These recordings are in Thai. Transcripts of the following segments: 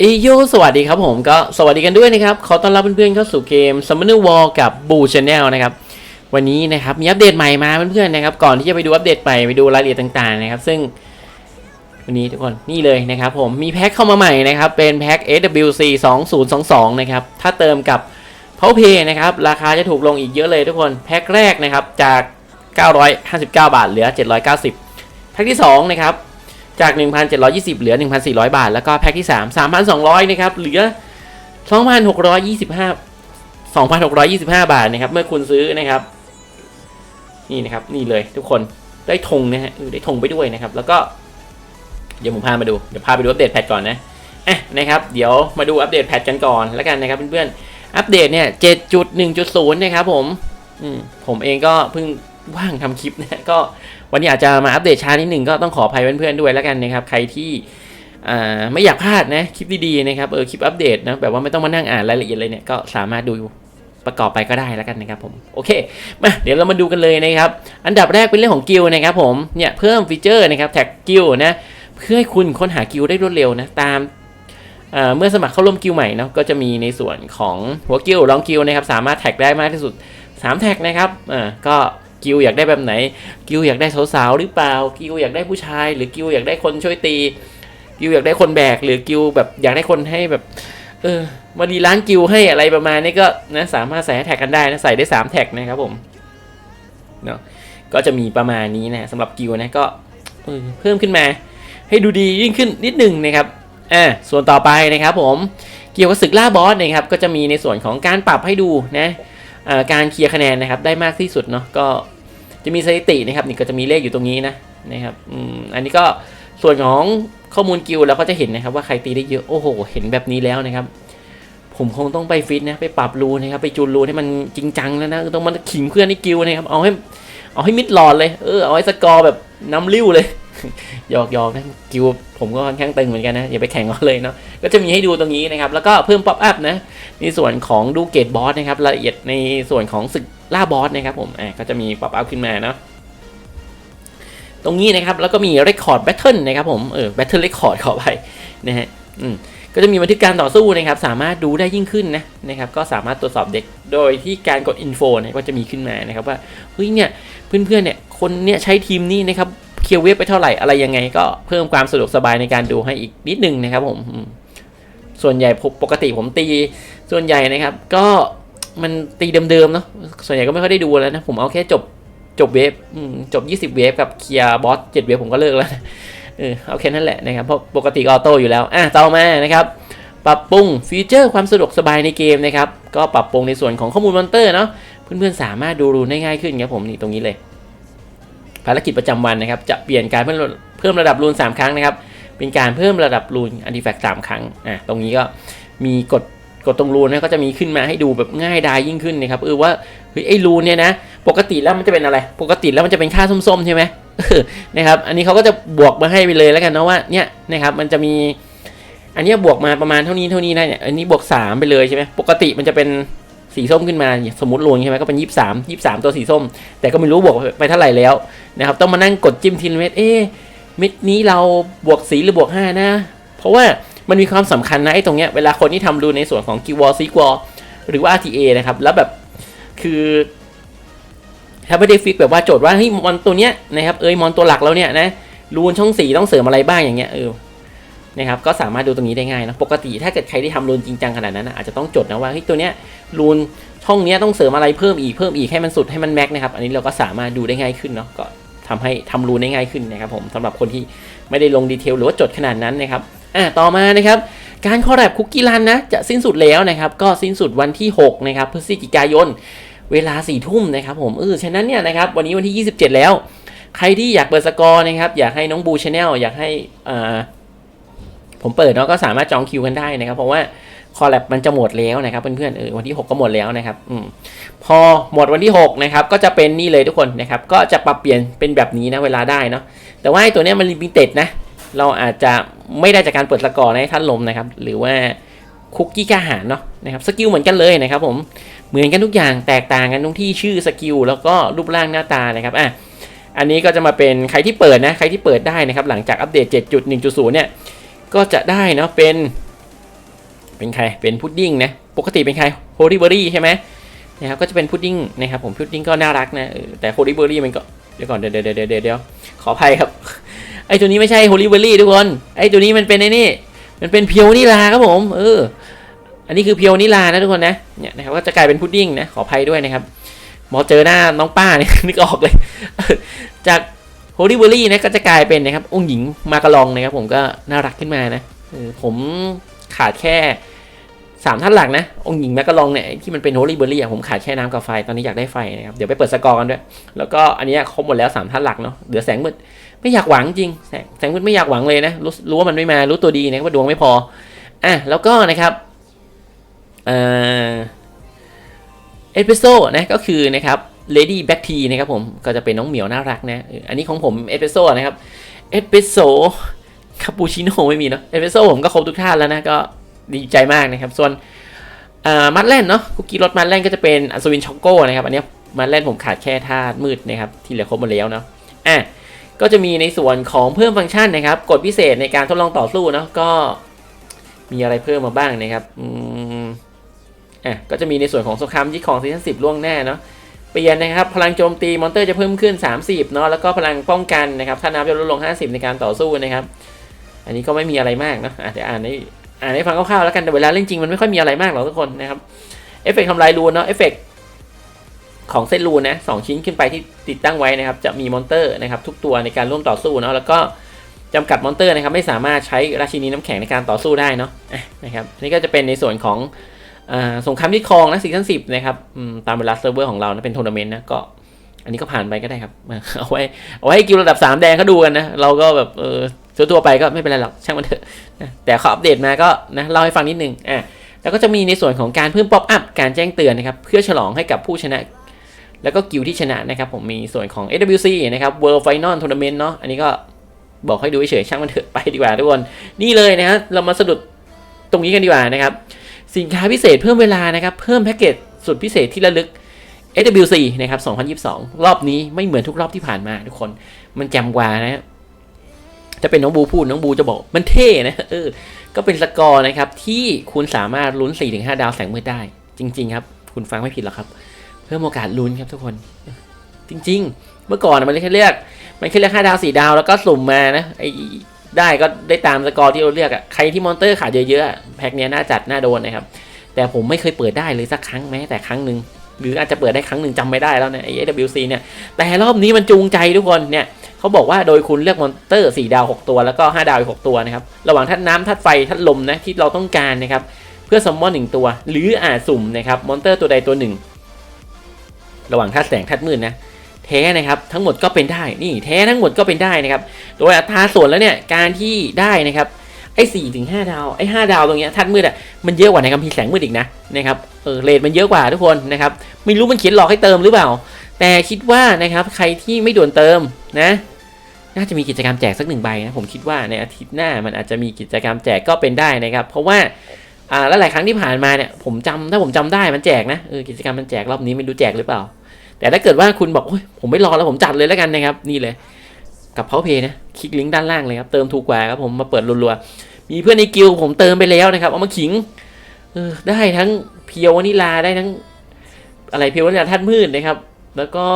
เอยโยสวัสดีครับผมก็สวัสดีกันด้วยนะครับ ขอต้อนรับเพื่อนๆเข้าสู่เกม Summoner War กับ Boo Channel นะครับ วันนี้นะครับมีอัปเดตใหม่มาเพื่อนๆนะครับ ก่อนที่จะไปดูอัปเดตใหม่ไปดูรายละเอียดต่างๆนะครับ ซึ่ง วันนี้ทุกคนนี่เลยนะครับผมมีแพ็คเข้ามาใหม่นะครับ เป็นแพ็ค SWC 2022นะครับ ถ้าเติมกับ p a y p a y นะครับ ราคาจะถูกลงอีกเยอะเลยทุกคน แพ็คแรกนะครับจาก 959 บาทเหลือ 790 แพ็คที่2นะครับ จาก 1,720 เหลือ 1,400 บาท แล้วก็แพ็คที่ 3 3,200 นะครับ เหลือ 2,625 2,625 บาทนะครับ เมื่อคุณซื้อนะครับ นี่นะครับ นี่เลยทุกคนได้ธงนะฮะได้ธงไปด้วยนะครับ แล้วก็ เดี๋ยวผมพามาดู เดี๋ยวพาไปดูอัปเดตแพทก่อนนะอะนะครับ เดี๋ยวมาดูอัปเดตแพทกันก่อนแล้วกันนะครับเพื่อนๆ อัปเดตเนี่ย 7.1.0 นะครับผม อืมผมเองก็เพิ่งว่างทำคลิปนะก็ วันนี้อาจจะมาอัปเดตช้านิดหนึ่งก็ต้องขออภัยเพื่อนๆด้วยแล้วกันนะครับ ใครที่ไม่อยากพลาดนะคลิปดีๆนะครับเออคลิปอัปเดตนะแบบว่าไม่ต้องมานั่งอ่านรายละเอียดเลยเนี่ยก็สามารถดูประกอบไปก็ได้แล้วกันนะครับผมโอเคมาเดี๋ยวเรามาดูกันเลยนะครับอันดับแรกเป็นเรื่องของกิลนะครับผมเนี่ยเพิ่มฟีเจอร์นะครับแท็กกิลนะเพื่อให้คุณค้นหากิลได้รวดเร็วนะตามเเมื่อสมัครเข้าร่วมกิลใหม่เนาะก็จะมีในส่วนของหัวกิลรองกิลนะครับสามารถแท็กได้มากที่สุด 3 แท็กนะครับอ่าก็ กิลอยากได้แบบไหน กิลอยากได้สาวๆหรือเปล่า กิลอยากได้ผู้ชาย หรือกิลอยากได้คนช่วยตี กิลอยากได้คนแบก หรือกิลแบบอยากได้คนให้แบบ เออมาดีร้านกิลให้อะไรประมาณนี้ก็นะสามารถใส่แท็กกันได้นะใส่ได้3แท็กนะครับผมเนาะก็จะมีประมาณนี้นะสำหรับกิลนะก็เพิ่มขึ้นมา ให้ดูดียิ่งขึ้นนิดหนึ่งนะครับอ่าส่วนต่อไปนะครับผมเกี่ยวกับศึกล่าบอสนะครับก็จะมีในส่วนของการปรับให้ดูนะ การเคลียร์คะแนนนะครับได้มากที่สุดเนาะก็จะมีสถิตินะครับนี่ก็จะมีเลขอยู่ตรงนี้นะนะครับอืมอันนี้ก็ส่วนของข้อมูลกิลเราก็จะเห็นนะครับว่าใครตีได้เยอะโอ้โห เห็นแบบนี้แล้วนะครับ ผมคงต้องไปฟิตนะไปปรับรูนะครับไปจูนรูให้มันจริงจังแล้วนะต้องมาขิงเพื่อนในกิลนะครับเอาให้เอาให้มิดหลอดเลยเออเอาให้สกอร์แบบน้ำริ้วเลย หยอกหยอกนะกิลด์ผมก็ค่อนข้างตึงเหมือนกันนะ อย่าไปแข่งเขาเลยเนาะก็จะมีให้ดูตรงนี้นะครับ แล้วก็เพิ่มป๊อปอัพนะในส่วนของดูเกตบอสนะครับละเอียดในส่วนของศึกล่าบอสนะครับผมอ่าก็จะมีป๊อปอัพขึ้นมาเนาะตรงนี้นะครับแล้วก็มี Record Battle นะครับผมเออ Battle Record ขอไปนะฮะอืมก็จะมีบันทึกการต่อสู้นะครับ สามารถดูได้ยิ่งขึ้นนะนะครับก็สามารถตรวจสอบเด็กโดยที่การกด info เนี่ยก็จะมีขึ้นมานะครับว่าเฮ้ยเนี่ยเพื่อนๆเนี่ยคนเนี่ยใช้ทีมนี้นะครับ เคลียร์เวฟไปเท่าไหร่อะไรยังไง ก็เพิ่มความสะดวกสบายในการดูให้อีกนิดนึงนะครับผมส่วนใหญ่ปกติผมตีส่วนใหญ่นะครับ ก็มันตีเดิมๆเนาะส่วนใหญ่ก็ไม่ค่อยได้ดูแล้วนะผมเอาแค่จบจบเวฟอืมจบ 20 เวฟกับเคลียร์บอส7เวฟผมก็เลิกแล้วนะเออเอาแค่นั้นแหละนะครับเพราะปกติออโต้อยู่แล้วอะต่อมานะครับ ปรับปรุงฟีเจอร์ความสะดวกสบายในเกมนะครับ ก็ปรับปรุงในส่วนของข้อมูลมอนเตอร์เนาะเพื่อนๆสามารถดูรูนได้ง่ายขึ้นครับผมนี่ตรงนี้เลย ภารกิจประจำวันนะครับ จะเปลี่ยนการเพิ่มเพิ่มระดับรูน 3 ครั้งนะครับ เป็นการเพิ่มระดับรูนอันติแฟกต์สามครั้ง อะ ตรงนี้ก็มีกดกดตรงรูนนะก็จะมีขึ้นมาให้ดูแบบง่ายดายยิ่งขึ้นนะครับ เออว่าเฮ้ยไอ้รูนเนี่ยนะ ปกติแล้วมันจะเป็นอะไร ปกติแล้วมันจะเป็นค่าส้มๆใช่ไหมนะครับ อันนี้เขาก็จะบวกมาให้ไปเลยแล้วกันเนาะว่า เนี่ยนะครับ มันจะมี อันนี้บวกมาประมาณเท่านี้เท่านี้นะเนี่ย อันนี้บวก 3 ไปเลยใช่ไหมปกติมันจะเป็น สีส้มขึ้นมาสมมติรูนใช่ไหมก็เป็นยี่สามยี่สามตัวสีส้ม แต่ก็ไม่รู้บวกไปเท่าไหร่แล้วนะครับต้องมานั่งกดจิ้มทีละเม็ดเอ๊ะเม็ดนี้เราบวกสีหรือบวกห้านะ เพราะว่ามันมีความสำคัญนะไอ้ตรงเนี้ยเวลาคนที่ทำรูนในส่วนของกิวอซีกวอหรือว่า RTA นะครับ แล้วแบบคือถ้าไม่ได้ฟิกแบบว่าโจทย์ว่าเฮ้ยมอนตัวเนี้ยนะครับเอ้ยมอนตัวหลักแล้วเนี่ยนะรูนช่องสีต้องเสริมอะไรบ้างอย่างเงี้ยเออ นะครับก็สามารถดูตรงนี้ได้ง่ายนะปกติถ้าเกิดใครที่ทำรูนจริงจังขนาดนั้นนะอาจจะต้องจดนะว่าเฮ้ยตัวเนี้ยรูนช่องเนี้ยต้องเสริมอะไรเพิ่มอีกเพิ่มอีกให้มันสุดให้มันแม็กนะครับอันนี้เราก็สามารถดูได้ง่ายขึ้นเนาะก็ทำให้ทำรูนได้ง่ายขึ้นนะครับผมสำหรับคนที่ไม่ได้ลงดีเทลหรือว่าจดขนาดนั้นนะครับอะต่อมานะครับการคอลแลบคุกกี้รันนะจะสิ้นสุดแล้วนะครับก็สิ้นสุดวันที่6นะครับพฤศจิกายนเวลาสี่ทุ่มนะครับผมเออฉะนั้นเนี่ยนะครับวันนี้วันที่ 27 แล้ว ใครที่อยากเปิดสกอร์นะครับอยากให้น้องบูชาแนลอยากให้อ่า ผมเปิดเนาะก็สามารถจองคิวกันได้นะครับ เพราะว่าคอลแลบมันจะหมดแล้วนะครับเพื่อนๆเออวันที่ 6 ก็หมดแล้วนะครับอืมพอหมดวันที่6นะครับก็จะเป็นนี่เลยทุกคนนะครับ ก็จะปรับเปลี่ยนเป็นแบบนี้นะเวลาได้เนาะแต่ว่าไอ้ตัวเนี้ยมันลิมิเต็ดนะ เราอาจจะไม่ได้จากการเปิดสกอร์ให้ท่านลมนะครับ หรือว่าคุกกี้กล้าหารเนาะนะครับสกิลเหมือนกันเลยนะครับผมเหมือนกันทุกอย่างแตกต่างกันตรงที่ชื่อสกิลแล้วก็รูปร่างหน้าตานะครับอะอันนี้ก็จะมาเป็นใครที่เปิดนะใครที่เปิดได้นะครับ หลังจากอัปเดต 7.1.0 เนี่ย ก็จะได้เนาะเป็น เป็นใครเป็นพุดดิ้งนะปกติเป็นใครโฮลี่เบอรี่ใช่ไหมนะครับก็จะเป็นพุดดิ้งนะครับผมพุดดิ้งก็น่ารักนะแต่โฮลี่เบอรี่มันก็เดี๋ยวก่อนเดี๋ยวเดี๋ยวเดี๋ยวเดี๋ยวขออภัยครับไอตัวนี้ไม่ใช่โฮลี่เบอรี่ทุกคนไอตัวนี้มันเป็นไอ้นี่มันเป็นเพียวนิลาครับผมเอออันนี้คือเพียวนิลานะทุกคนนะเนี่ยนะครับก็จะกลายเป็นพุดดิ้งนะขออภัยด้วยนะครับพอเจอหน้าน้องป้าเนี่ยนึกออกเลย จาก โฮลี่เบอรี่นะก็จะกลายเป็นนะครับองค์หญิงมากระลองนะครับผมก็น่ารักขึ้นมานะผมขาดแค่สามท่านหลักนะ องค์หญิงแมกกะลองเนี่ยที่มันเป็นโฮลี่เบอรี่อะผมขาดแค่น้ำกับไฟตอนนี้อยากได้ไฟนะครับเดี๋ยวไปเปิดสกอร์กันด้วย แล้วก็อันนี้ครบหมดแล้วสามท่านหลักเนาะเหลือแสงมืดไม่อยากหวังจริง แสงแสงมืดไม่อยากหวังเลยนะรู้รู้ว่ามันไม่มารู้ตัวดีนะว่าดวงไม่พออะแล้วก็นะครับเอ่อเอสเปรสโซ่นะก็คือนะครับ Lady Black Tea นะครับผมก็จะเป็นน้องเหมียวน่ารักนะอันนี้ของผมเอสเปรสโซ่นะครับเอสเปรสโซ่คาปูชิโน่ไม่มีเนาะเอสเปรสโซ่ผมก็ครบทุกท่านแล้วนะก็ดีใจมากนะครับ ส่วนมัดแล่นเนาะคุกกี้รสมัดแล่นก็จะเป็นอัศวินช็อกโก้นะครับอันนี้มัดแล่นผมขาดแค่ธาตุมืดนะครับที่เหลือครบหมดแล้วเนาะอะก็จะมีในส่วนของเพิ่มฟังก์ชันนะครับกดพิเศษในการทดลองต่อสู้เนาะก็มีอะไรเพิ่มมาบ้างนะครับอืมอะก็จะมีในส่วนของสงครามที่ของซีซั่นสิบล่วงหน้าเนาะ เปลี่ยนนะครับพลังโจมตีมอนเตอร์จะเพิ่มขึ้น 30เนาะแล้วก็พลังป้องกันนะครับถ้าน้ำจะลดลง 50 ในการต่อสู้นะครับ อันนี้ก็ไม่มีอะไรมากเนาะอาจจะเดี๋ยวอ่านให้อ่านให้ฟังคร่าวๆแล้วกันแต่เวลาเล่นจริงมันไม่ค่อยมีอะไรมากหรอกทุกคนนะครับเอฟเฟกต์ทำลายรูนเนาะเอฟเฟกต์ของเส้นรูนนะสองชิ้นขึ้นไปที่ติดตั้งไว้นะครับ จะมีมอนเตอร์นะครับ ทุกตัวในการร่วมต่อสู้เนาะแล้วก็จำกัดมอนเตอร์นะครับ ไม่สามารถใช้ราชินีน้ำแข็งในการต่อสู้ได้เนาะนะครับนี่ก็จะเป็นในส่วนของ สงครามที่คลองนะซีซั่นสิบนะครับตามเวลาเซิร์ฟเวอร์ของเรานะเป็นทัวร์นาเมนต์นะก็อันนี้ก็ผ่านไปก็ได้ครับ เอาไว้เอาไว้กิวระดับ 3 แดงเขาดูกันนะ เราก็แบบเออทั่วไปก็ไม่เป็นไรหรอกช่างมันเถอะนะแต่เขาอัปเดตมาก็นะเล่าให้ฟังนิดนึงอะแล้วก็จะมีในส่วนของการเพิ่มป๊อปอัพการแจ้งเตือนนะครับ เพื่อฉลองให้กับผู้ชนะ แล้วก็กิวที่ชนะนะครับผมมีส่วนของ AWC นะครับ World Final Tournament เนาะอันนี้ก็บอกให้ดูเฉยๆช่างมันเถอะไปดีกว่าทุกคนนี่เลยนะฮะเรามาสะดุดตรงนี้กันดีกว่านะครับ สินค้าพิเศษเพิ่มเวลานะครับ เพิ่มแพ็กเกจสุดพิเศษที่ระลึก AWC นะครับ 2022 รอบนี้ไม่เหมือนทุกรอบที่ผ่านมาทุกคน มันแจำกว่านะจะเป็นน้องบูพูดน้องบูจะบอกมันเท่นะเออ ก็เป็นสกอร์นะครับ ที่คุณสามารถลุ้น 4-5 ดาวแสงมืดได้ จริง ๆ ครับ คุณฟังไม่ผิดหรอกครับ เพิ่มโอกาสลุ้นครับทุกคน จริง ๆ เมื่อก่อนมันแค่เลือกมันแค่เลือก5ดาว4ดาวแล้วก็สุ่มมานะไอ ได้ก็ได้ตามสกอร์ที่เราเลือกอะใครที่มอนเตอร์ขาดเยอะๆแพ็กเนี้ยน่าจัดน่าโดนนะครับ แต่ผมไม่เคยเปิดได้เลยสักครั้งแม้แต่ครั้งหนึ่งหรืออาจจะเปิดได้ครั้งหนึ่งจำไม่ได้แล้วเนี่ยไอ้ AWC เนี่ย แต่รอบนี้มันจูงใจทุกคนเนี่ยเขาบอกว่าโดยคุณเลือกมอนเตอร์ 4 ดาว 6 ตัวแล้วก็ 5 ดาวอีก6ตัวนะครับ ระหว่างธาตุน้ำธาตุไฟธาตุลมนะที่เราต้องการนะครับ เพื่อซัมมอนหนึ่งตัว หรืออาจสุ่มนะครับมอนเตอร์ตัวใดตัวหนึ่ง ระหว่างธาตุแสงธาตุมืดนะ แท้นะครับทั้งหมดก็เป็นได้นี่แท้ทั้งหมดก็เป็นได้นะครับโดยอัตราส่วนแล้วเนี่ยการที่ได้นะครับไอ้สี่ถึงห้าดาวไอ้ห้าดาวตรงเนี้ยธาตุมืดอะมันเยอะกว่าในคัมภีร์แสงมืดอีกนะนะครับเออเรทมันเยอะกว่าทุกคนนะครับไม่รู้มันเขียนหลอกให้เติมหรือเปล่า แต่คิดว่านะครับใครที่ไม่ด่วนเติมนะน่าจะมีกิจกรรมแจกสักหนึ่งใบนะผมคิดว่าในอาทิตย์หน้ามันอาจจะมีกิจกรรมแจกก็เป็นได้นะครับ เพราะว่าอ่าแล้วหลายครั้งที่ผ่านมาเนี่ยผมจำถ้าผมจำได้มันแจกนะเออกิจกรรมมันแจกรอบนี้ไม่รู้แจกหรือเปล่า แต่ถ้าเกิดว่าคุณบอกโอ้ยผมไม่รอแล้วผมจัดเลยแล้วกันนะครับ นี่เลย กับเพาเพย์นะ คลิกลิงก์ด้านล่างเลยครับเติมถูกกว่าครับผมมาเปิดรัวๆมีเพื่อนในกิลผมเติมไปแล้วนะครับ เอามาขิงเออได้ทั้งเพียววานิลาได้ทั้ง อะไรเพียววานิลาธาตุมืดนะครับ แล้วก็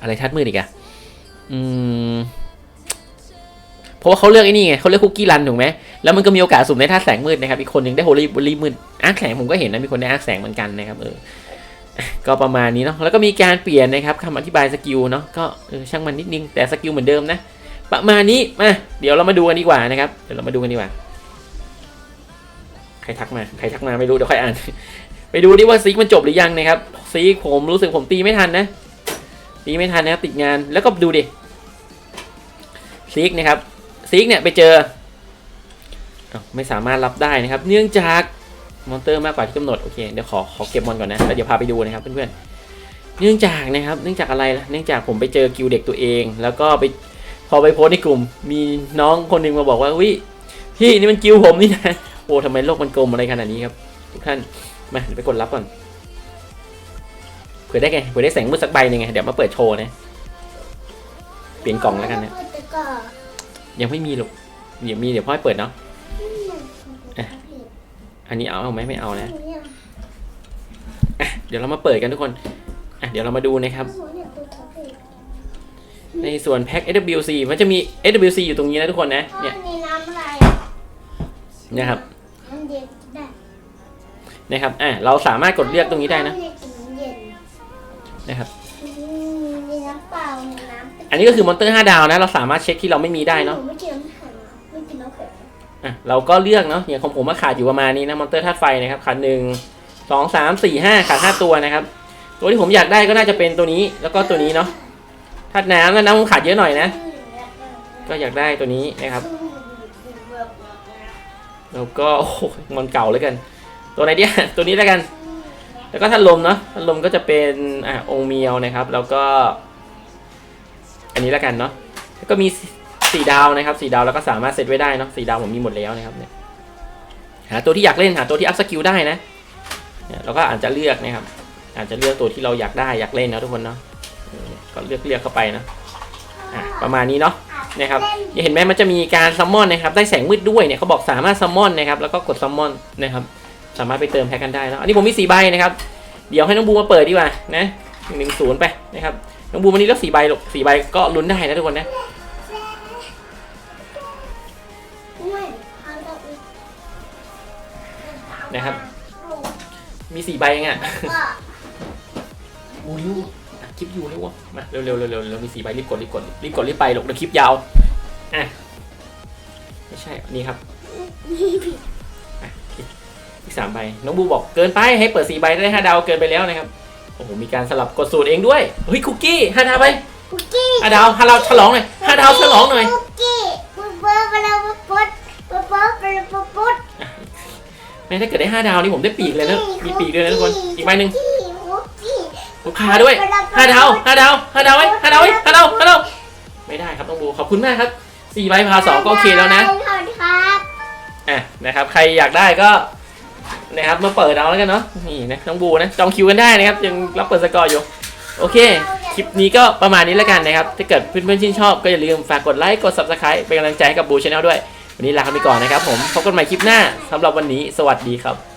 อะไรธาตุมืดอีกอะอืมเพราะว่าเขาเลือกไอ้นี่ไงเขาเลือกคุกกี้รันถูกไหมแล้วมันก็มีโอกาสสุ่มในธาแสงมืดนะครับ อีกคนหนึ่งได้โฮลี่บลีมืดอาร์คแสงผมก็เห็นนะ มีคนได้อาร์คแสงเหมือนกันนะครับ เออ ก็ประมาณนี้เนาะแล้วก็มีการเปลี่ยนนะครับคำอธิบายสกิลเนาะก็ช่างมันนิดนึงแต่สกิลเหมือนเดิมนะ ประมาณนี้มาเดี๋ยวเรามาดูกันดีกว่านะครับเดี๋ยวเรามาดูกันดีกว่า ใครทักมาใครทักมาไม่รู้เดี๋ยวค่อยอ่าน ไปดูดิว่าซีกมันจบหรือยังนะครับซีกผมรู้สึกผมตีไม่ทันนะ ตีไม่ทันนะครับติดงานแล้วก็ดูดิซีกนะครับซีกเนี่ยไปเจอ ไม่สามารถรับได้นะครับ เนื่องจาก มอนเตอร์มากกว่าที่กำหนดโอเคเดี๋ยวขอขอเก็บมอนก่อนนะแล้วเดี๋ยวพาไปดูนะครับเพื่อนๆเนื่องจากนะครับเนื่องจากอะไรล่ะเนื่องจากผมไปเจอกิวเด็กตัวเอง แล้วก็ไปพอไปโพสในกลุ่ม มีน้องคนหนึ่งมาบอกว่าวิพี่นี่มันกิวผมนี่นะโอ้ทำไมโลกมันกลมอะไรขนาดนี้ครับทุกท่านมาเดี๋ยวไปกดรับก่อนเผื่อได้ไงเผื่อได้แสงมืดสักใบหนึ่งไงเดี๋ยวมาเปิดโชว์นะเปลี่ยนกล่องแล้วกันนะยังไม่มีหรอกเดี๋ยวมีเดี๋ยวพ่อให้เปิดเนาะ อันนี้เอาเอาไหมไม่เอานะอะเดี๋ยวเรามาเปิดกันทุกคนอะเดี๋ยวเรามาดูนะครับ ในส่วนแพ็ค SWC มันจะมี SWC อยู่ตรงนี้นะทุกคนนะเนี่ยนี่น้ำอะไรนะครับมันเย็นได้นะครับอะเราสามารถกดเลือกตรงนี้ได้นะม่กินน้ำเย็นนะครับอืมมีน้ำเปล่ามีน้ำอันนี้ก็คือมอนเตอร์5ดาวนะ เราสามารถเช็คที่เราไม่มีได้เนาะ อะเราก็เลือกเนาะอย่างของผมมาขาดอยู่ประมาณนี้นะมอนเตอร์ธาตุไฟนะครับขาดหนึ่งสองสามสี่ห้าขาดห้าตัวนะครับ ตัวที่ผมอยากได้ก็น่าจะเป็นตัวนี้แล้วก็ตัวนี้เนาะธาตุน้ำแล้วน้ำผมขาดเยอะหน่อยนะ ก็อยากได้ตัวนี้นะครับแล้วก็โอ้มันเก่าเลยกัน ตัวไหนเดียตัวนี้แล้วกัน แล้วก็ท่านลมเนาะท่านลมก็จะเป็นอะองเมียวนะครับ แล้วก็ อันนี้แล้วกันเนาะแล้วก็มี สี่ดาวนะครับสี่ดาวแล้วก็สามารถเซตไว้ได้เนาะสี่ดาวผมมีหมดแล้วนะครับเนี่ยหาตัวที่อยากเล่นหาตัวที่อัพสกิลได้นะเนี่ยเราก็อาจจะเลือกนะครับ อาจจะเลือกตัวที่เราอยากได้อยากเล่นนะทุกคนเนาะก็เลือกเลือกเข้าไปนะอะประมาณนี้เนาะนะครับเห็นไหมมันจะมีการซัมมอนนะครับได้แสงมืดด้วยเนี่ยเขาบอกสามารถซัมมอนนะครับแล้วก็กดซัมมอนนะครับสามารถไปเติมแพ็กกันได้แล้วอันนี้ผมมีสี่ใบนะครับเดี๋ยวให้น้องบูมาเปิดดีกว่านะหนึ่งศูนย์ไปนะครับน้องบูวันนี้เลือกสี่ใบหรอกสี่ใบก็ลุ้นได้นะทุกคนนะ นะครับ มีสี่ใบเองอะบูยูอะคลิปอยู่เลยวะมาเร็วๆเร็วๆเร็วๆเรามีสี่ใบรีบกดรีบกดรีบกดรีบไปหรอกเดี๋ยวคลิปยาวอะไม่ใช่อันนี้ครับอะอีกสามใบน้องบูบอกเกินไปให้เปิดสี่ใบได้ห้าดาวเกินไปแล้วนะครับโอ้โหมีการสลับกดสูตรเองด้วยเฮ้ยคุกกี้ห้าดาวไปคุกกี้ห้าดาวห้าดาวฉลองหน่อยห้าดาวฉลองหน่อยคุกกี้ปุ๊บปุ๊บไปแล้วปุ๊บปุ๊บปุ๊บปุ๊บไปแล้วปุ๊บปุ๊บแม่ถ้าเกิดได้ห้าดาวนี่ผมได้ปีกเลยนะมีปีกด้วยนะทุกคนอีกใบหนึ่งคุกกี้ลูกค้าด้วยห้าดาวห้าดาวห้าดาวไว้ห้าดาวไว้ห้าดาวห้าดาวไม่ได้ครับน้องบูขอบคุณมากครับสี่ใบพาสองก็โอเคแล้วนะขอบคุณครับอะนะครับ ใครอยากได้ก็นะครับมาเปิดเอาแล้วกันเนาะนี่นะน้องบูนะจองคิวกันได้นะครับยังรับเปิดสกอร์อยู่โอเค คลิปนี้ก็ประมาณนี้แล้วกันนะครับ ถ้าเกิดเพื่อนๆชื่นชอบก็อย่าลืมฝากกดไลค์กด subscribe เป็นกำลังใจให้กับบูชาแนลด้วย วันนี้ลาไปก่อนนะครับผมพบกันใหม่คลิปหน้าสำหรับวันนี้สวัสดีครับ